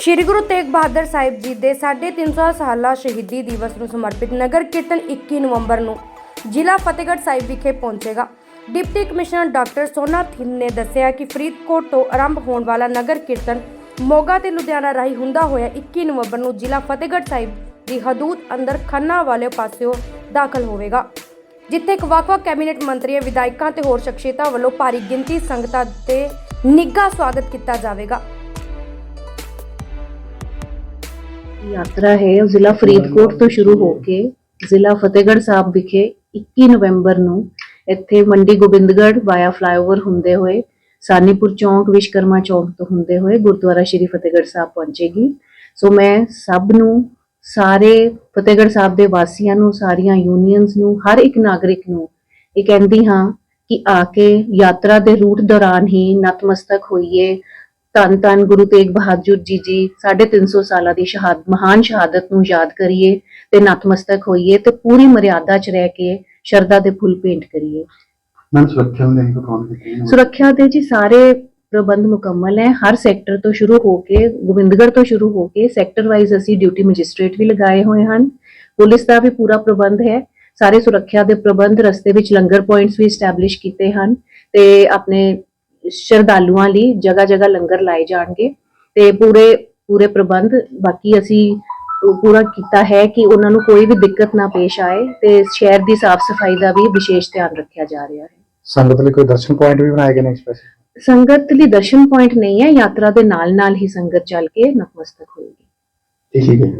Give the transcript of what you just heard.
ਸ਼੍ਰੀ ਗੁਰੂ ਤੇਗ ਬਹਾਦਰ ਸਾਹਿਬ ਜੀ ਦੇ 350 ਸਾਲਾ ਸ਼ਹੀਦੀ ਦਿਵਸ ਨੂੰ ਸਮਰਪਿਤ ਨਗਰ ਕੀਰਤਨ 21 ਨਵੰਬਰ ਨੂੰ ਜ਼ਿਲ੍ਹਾ ਫਤਿਹਗੜ੍ਹ ਸਾਹਿਬ ਵਿਖੇ ਪਹੁੰਚੇਗਾ। Deputy commissioner doctor Sona Thind ਨੇ ਦੱਸਿਆ ਕਿ ਫਰੀਦਕੋਟ ਤੋਂ ਆਰੰਭ ਹੋਣ ਵਾਲਾ ਨਗਰ ਕੀਰਤਨ ਮੋਗਾ ਤੇ ਲੁਧਿਆਣਾ ਰਾਹੀਂ ਹੁੰਦਾ ਹੋਇਆ 21 ਨਵੰਬਰ ਨੂੰ ਜ਼ਿਲ੍ਹਾ ਫਤਿਹਗੜ੍ਹ ਸਾਹਿਬ ਦੀ ਹਦੂਦ ਅੰਦਰ ਖੰਨਾ ਵਾਲੇ ਪਾਸਿਓਂ ਦਾਖਲ ਹੋਵੇਗਾ, ਜਿੱਥੇ ਇੱਕ ਵੱਖ-ਵੱਖ ਕੈਬਨਿਟ ਮੰਤਰੀਆਂ, ਵਿਧਾਇਕਾਂ ਤੇ ਹੋਰ ਸ਼ਖਸੀਅਤਾਂ ਵੱਲੋਂ ਭਾਰੀ ਗਿਣਤੀ ਸੰਗਤਾਂ ਤੇ ਨਿੱਘਾ ਸਵਾਗਤ ਕੀਤਾ ਜਾਵੇਗਾ। ਯਾਤਰਾ ਹੈ, ਉਹ ਜ਼ਿਲ੍ਹਾ ਫਰੀਦਕੋਟ ਤੋਂ ਸ਼ੁਰੂ ਹੋ ਕੇ ਜ਼ਿਲ੍ਹਾ ਫਤਿਹਗੜ੍ਹ ਸਾਹਿਬ ਵਿਖੇ 21 ਨਵੰਬਰ ਨੂੰ ਇੱਥੇ ਮੰਡੀ ਗੋਬਿੰਦਗੜ੍ਹ ਵਾਇਆ ਫਲਾਈਓਵਰ ਹੁੰਦੇ ਹੋਏ, ਸਾਨੀਪੁਰ ਚੌਂਕ ਵਿਸ਼ਕਰਮਾ ਚੌਂਕ ਤੋਂ ਹੁੰਦੇ ਹੋਏ ਗੁਰਦੁਆਰਾ ਸ਼੍ਰੀ ਫਤਿਹਗੜ੍ਹ ਸਾਹਿਬ ਪਹੁੰਚੇਗੀ। ਸੋ ਮੈਂ ਸਭ ਨੂੰ, ਸਾਰੇ ਫਤਿਹਗੜ੍ਹ ਸਾਹਿਬ ਦੇ ਵਾਸੀਆਂ ਨੂੰ, ਸਾਰੀਆਂ ਯੂਨੀਅਨਸ ਨੂੰ, ਹਰ ਇੱਕ ਨਾਗਰਿਕ ਨੂੰ ਇਹ ਕਹਿੰਦੀ ਹਾਂ ਕਿ ਆ ਕੇ ਯਾਤਰਾ ਦੇ ਰੂਟ ਦੌਰਾਨ ਹੀ ਨਤਮਸਤਕ ਹੋਈਏ ਧੰਨ ਧੰਨ ਗੁਰੂ ਤੇਗ ਬਹਾਦਰ ਜੀ ਜੀ 350 ਸਾਲਾਂ ਦੀ ਸ਼ਹਾਦਤ ਮਹਾਨ ਸ਼ਹਾਦਤ ਨੂੰ ਯਾਦ ਕਰੀਏ ਤੇ ਨਤਮਸਤਕ ਹੋਈਏ ਤੇ ਪੂਰੀ ਮਰਿਆਦਾ 'ਚ ਰਹਿ ਕੇ ਸ਼ਰਧਾ ਦੇ ਫੁੱਲ ਪੇਂਟ ਕਰੀਏ। ਮੈਂ ਸੁਰੱਖਿਆ ਕੇ ਕੌਣ ਕੀਤੀ? ਸੁਰੱਖਿਆ ਦੇ ਜੀ ਸਾਰੇ ਪ੍ਰਬੰਧ ਮੁਕੰਮਲ ਹੈ। ਹਰ ਸੈਕਟਰ ਤੋਂ ਸ਼ੁਰੂ ਹੋ ਕੇ ਗੋਬਿੰਦਗੜ੍ਹ ਤੋਂ ਸ਼ੁਰੂ ਹੋ ਕੇ ਸੈਕਟਰ ਵਾਈਜ਼ ਅਸੀਂ ਡਿਊਟੀ ਮੈਜਿਸਟ੍ਰੇਟ ਵੀ ਲਗਾਏ ਹੋਏ ਹਨ। ਪੁਲਿਸ ਦਾ ਵੀ ਪੂਰਾ ਪ੍ਰਬੰਧ ਹੈ। ਸਾਰੇ ਸੁਰੱਖਿਆ ਦੇ ਪ੍ਰਬੰਧ ਰਸਤੇ ਵਿੱਚ ਲੰਗਰ ਪੁਆਇੰਟਸ ਵੀ ਸਟੈਬਲਿਸ਼ ਕੀਤੇ ਹਨ ਤੇ ਆਪਣੇ ਸ਼ਰਧਾਲੂਆਂ ਲਈ ਜਗ੍ਹਾ ਜਗ੍ਹਾ ਲੰਗਰ ਲਾਏ ਜਾਣਗੇ ਤੇ ਪੂਰੇ ਪੂਰੇ ਪ੍ਰਬੰਧ ਬਾਕੀ ਅਸੀਂ ਪੂਰਾ ਕੀਤਾ ਹੈ ਕਿ ਉਹਨਾਂ ਨੂੰ ਕੋਈ ਵੀ ਦਿੱਕਤ ਨਾ ਪੇਸ਼ ਆਏ ਤੇ ਸ਼ਹਿਰ ਦੀ ਸਾਫ਼ ਸਫ਼ਾਈ ਦਾ ਵੀ ਵਿਸ਼ੇਸ਼ ਧਿਆਨ ਰੱਖਿਆ ਜਾ ਰਿਹਾ ਹੈ। ਸੰਗਤ ਲਈ ਕੋਈ ਦਰਸ਼ਨ ਪੁਆਇੰਟ ਵੀ ਬਣਾਏ ਗਏ ਨੇ ਸਪੈਸ਼ਲ ਸੰਗਤ ਲਈ ਦਰਸ਼ਨ ਪੁਆਇੰਟ ਨਹੀਂ ਹੈ ਯਾਤਰਾ ਦੇ ਨਾਲ ਨਾਲ ਹੀ ਸੰਗਤ ਚੱਲ ਕੇ ਨਤਮਸਤਕ ਹੋਏਗੀ। ਠੀਕ ਹੈ